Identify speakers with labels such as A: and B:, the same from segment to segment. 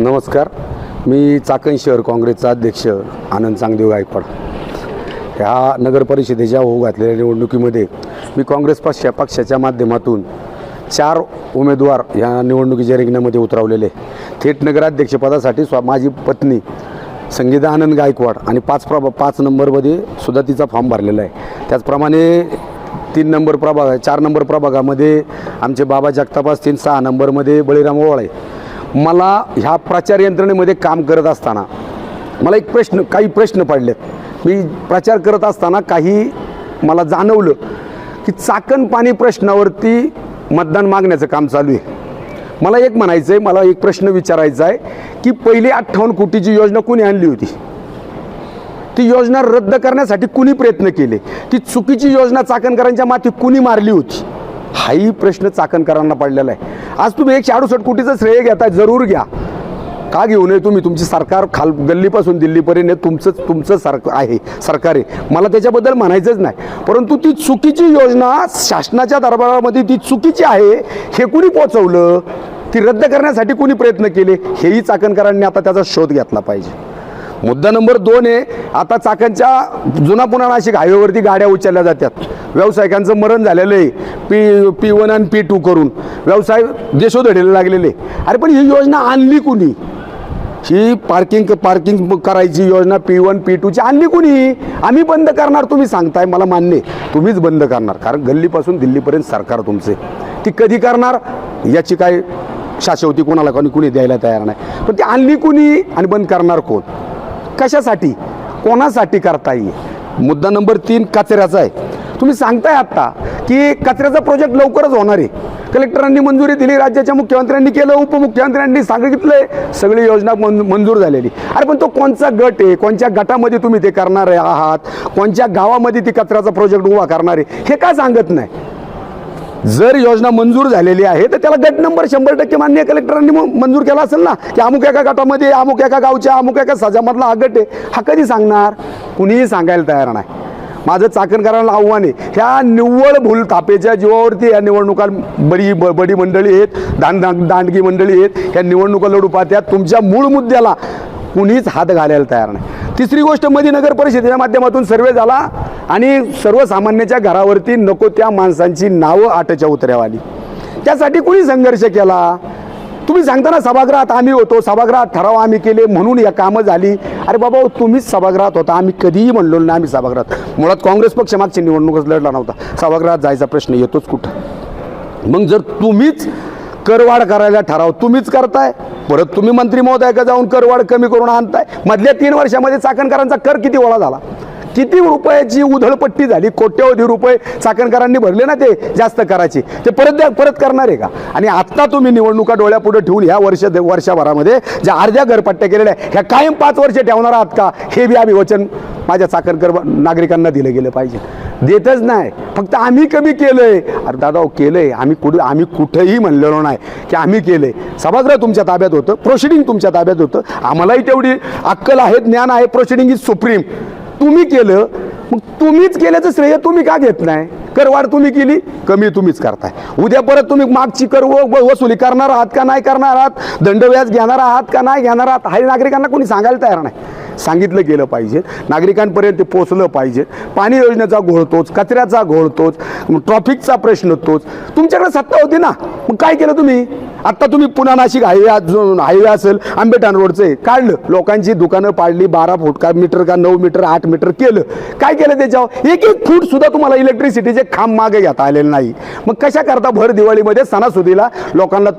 A: नमस्कार. मी चाकण शहर काँग्रेसचा अध्यक्ष आनंद चांगदेव गायकवाड. ह्या नगर परिषदेच्या होऊ घातलेल्या निवडणुकीमध्ये मी काँग्रेस पक्षा पक्षाच्या माध्यमातून चार उमेदवार या निवडणुकीच्या रिंगणामध्ये उतरवलेले थेट नगराध्यक्षपदासाठी स्वा माझी पत्नी संगीता आनंद गायकवाड आणि पाच प्रभा पाच नंबरमध्ये सुद्धा तिचा फॉर्म भरलेला आहे. त्याचप्रमाणे तीन नंबर प्रभाग चार नंबर प्रभागामध्ये आमचे बाबा जगताप असतील सहा नंबरमध्ये बळीराम ओवाळे. मला ह्या प्रचार यंत्रणेमध्ये काम करत असताना मला एक प्रश्न काही प्रश्न पडलेत. मी प्रचार करत असताना काही मला जाणवलं की चाकण पाणी प्रश्नावरती मतदान मागण्याचं काम चालू आहे. मला एक म्हणायचं आहे मला एक प्रश्न विचारायचा आहे की पहिली अठ्ठावन्न कोटीची योजना कोणी आणली होती? ती योजना रद्द करण्यासाठी कुणी प्रयत्न केले? ती चुकीची योजना चाकणकरांच्या माथी कुणी मारली होती? हाही प्रश्न चाकणकरांना पडलेला आहे. आज तुम्ही एकशे अडुसष्ट कोटीचं श्रेय घेताय जरूर घ्या. का घेऊ नये तुम्ही? तुमची सरकार खाल गल्लीपासून दिल्लीपर्यंत तुमचंच तुमचं सरकार आहे सरकार आहे. मला त्याच्याबद्दल म्हणायचंच नाही. परंतु ती चुकीची योजना शासनाच्या दरबारामध्ये ती चुकीची आहे हे कुणी पोचवलं? ती रद्द करण्यासाठी कुणी प्रयत्न केले? हेही चाकणकरांनी आता त्याचा शोध घेतला पाहिजे. मुद्दा नंबर दोन आहे आता चाकणच्या जुना पुन्हा नाशिक हायवेवरती गाड्या उचलल्या जातात. व्यावसायिकांचं मरण झालेलं आहे पी पी वन आणि पी टू करून. व्यवसाय देशोधडीला लागलेले अरे पण ही योजना आणली कुणी? ही पार्किंग पार्किंग करायची योजना पी वन पी टूची आणली कुणी? आम्ही बंद करणार तुम्ही सांगताय मला मान्य आहे. तुम्हीच बंद करणार कारण गल्लीपासून दिल्लीपर्यंत सरकार तुमचे. ती कधी करणार? याची काय शाश्वती कोणाला कोणी कुणी द्यायला तयार नाही. पण ती आणली कुणी आणि बंद करणार कोण? कशासाठी? कोणासाठी करता येईल मुद्दा नंबर तीन कचऱ्याचा आहे. तुम्ही सांगताय आत्ता की कचऱ्याचा प्रोजेक्ट लवकरच होणार आहे. कलेक्टरांनी मंजुरी दिली राज्याच्या मुख्यमंत्र्यांनी केलं उपमुख्यमंत्र्यांनी सांगितलंय सगळी योजना मं मंजूर झालेली. अरे पण तो कोणचा गट आहे? कोणत्या गटामध्ये तुम्ही ते करणार आहे आहात? कोणत्या गावामध्ये ती कचऱ्याचा प्रोजेक्ट उभा करणार आहे? हे का सांगत नाही? जर योजना मंजूर झालेली आहे तर त्याला गट नंबर शंभर टक्के मान्य कलेक्टरांनी मंजूर केला असेल ना की अमुक एका गटामध्ये अमुक एका गावच्या अमुक एका सजामधला हा गट आहे. हा कधी सांगणार? कुणीही सांगायला तयार नाही. माझं चाकणकरांना आव्हान आहे ह्या निव्वळ भूल थापेच्या जीवावरती या निवडणुका बडी ब- बडी मंडळी आहेत दांड दांडगी मंडळी आहेत ह्या निवडणुका लढू पाहत्यात. तुमच्या मूळ मुद्द्याला कुणीच हात घालायला तयार नाही. तिसरी गोष्टमध्ये नगर परिषदेच्या माध्यमातून सर्वे झाला आणि सर्वसामान्याच्या घरावरती नको त्या माणसांची नावं आटच्या उतऱ्यावाली त्यासाठी कुणी संघर्ष केला? तुम्ही सांगताना सभागृहात आम्ही होतो सभागृहात ठराव आम्ही केले म्हणून या कामं झाली. अरे बाबा तुम्हीच सभागृहात होता आम्ही कधीही म्हणलो नाही आम्ही सभागृहात. मुळात काँग्रेस पक्ष मागची निवडणूकच लढला नव्हता. सभागृहात जायचा प्रश्न येतोच कुठं? मग जर तुम्हीच करवाढ करायला ठराव तुम्हीच करताय परत तुम्ही मंत्री महोदयाकडे जाऊन करवाढ कमी करून आणताय. मधल्या तीन वर्षामध्ये चाकणकरांचा कर किती ओळा झाला? किती रुपयाची उधळपट्टी झाली? कोट्यवधी रुपये चाकणकरांनी भरले ना ते जास्त करायचे. ते परत द्या परत करणार आहे का? आणि आत्ता तुम्ही निवडणुका डोळ्यापुढे ठेवून ह्या वर्ष वर्षभरामध्ये ज्या अर्ध्या घरपट्ट्या केलेल्या ह्या कायम पाच वर्ष ठेवणार आहात का? हे बी आम्ही वचन माझ्या चाकणकर नागरिकांना दिलं गेलं पाहिजे. देतच नाही. फक्त आम्ही कमी केलंय. अरे दादा हो, केलंय. आम्ही कुठं आम्ही कुठंही म्हणलेलो नाही की आम्ही केलंय. सभागृह तुमच्या ताब्यात होतं. प्रोसिडिंग तुमच्या ताब्यात होतं. आम्हालाही तेवढी अक्कल आहे ज्ञान आहे. प्रोसिडिंग इज सुप्रीम तुम्ही केलं मग तुम्हीच केल्याचं श्रेय तुम्ही का घेत नाही? करवाढ तुम्ही केली कमी तुम्हीच करताय. उद्या परत तुम्ही मागची कर व- वसुली करणार आहात का नाही करणार आहात? दंडव्याज घेणार आहात का नाही घेणार आहात? हे नागरिकांना कोणी सांगायला तयार नाही. सांगितलं गेलं पाहिजे. नागरिकांपर्यंत ते पोचलं पाहिजे. पाणी योजनेचा घोळ तोच कचऱ्याचा घोळ तोच ट्रॉफिकचा प्रश्न तोच. तुमच्याकडे सत्ता होती ना? मग काय केलं तुम्ही? आत्ता तुम्ही पुन्हा नाशिक हायवे हायवे असेल आंबेठाण रोडचं काढलं. लोकांची दुकानं पाडली बारा फूट का मीटर का नऊ मीटर आठ मीटर केलं. काय केलं त्याच्यावर? एक एक फूट सुद्धा तुम्हाला इलेक्ट्रिसिटीचे खांब मागे घेता आलेले नाही. मग कशा करता भर दिवाळीमध्ये सणासुदीला लोकांना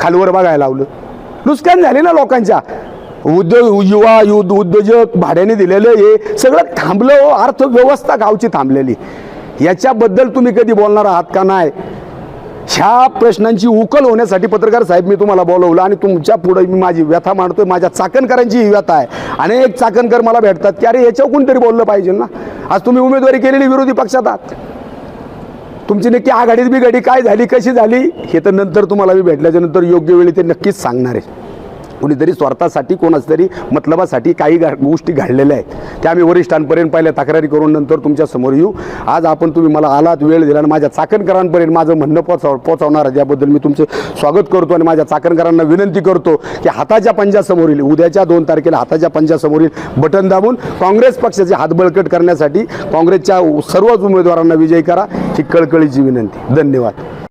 A: खालवर बघायला लावलं? नुकसान झाले ना लोकांच्या. उद्योग युवा युद्ध उद्योजक भाड्याने दिलेलं हे सगळं थांबलं हो, अर्थव्यवस्था गावची थांबलेली. याच्याबद्दल तुम्ही कधी बोलणार आहात का नाही? ह्या प्रश्नांची उकल होण्यासाठी पत्रकार साहेब मी तुम्हाला बोलवलं आणि तुमच्यापुढे मी माझी व्यथा मांडतोय माझ्या चाकणकरांची ही व्यथा आहे. अनेक चाकणकर मला भेटतात की अरे याच्यावर कोणतरी बोललं पाहिजे ना? आज तुम्ही उमेदवारी केलेली विरोधी पक्षात आहात. तुमची नक्की आघाडीत बिघाडी काय झाली कशी झाली हे तर नंतर तुम्हाला मी भेटल्याच्या नंतर योग्य वेळी ते नक्कीच सांगणार आहे. कुणीतरी स्वार्थासाठी कोणाच तरी मतलबासाठी काही गा गोष्टी घडलेल्या आहेत. त्या आम्ही वरिष्ठांपर्यंत पहिल्या तक्रारी करून नंतर तुमच्यासमोर येऊ. आज आपण तुम्ही मला आलात वेळ दिला आणि माझ्या चाकणकरांपर्यंत माझं म्हणणं पोचाव पोचवणार आहे याबद्दल मी तुमचं स्वागत करतो आणि माझ्या चाकणकरांना विनंती करतो की हाताच्या पंजासमोरील उद्याच्या दोन तारखेला हाताच्या पंजासमोरील बटन दाबून काँग्रेस पक्षाचे हात बळकट करण्यासाठी काँग्रेसच्या सर्वच उमेदवारांना विजयी करा. ही कळकळीची विनंती. धन्यवाद.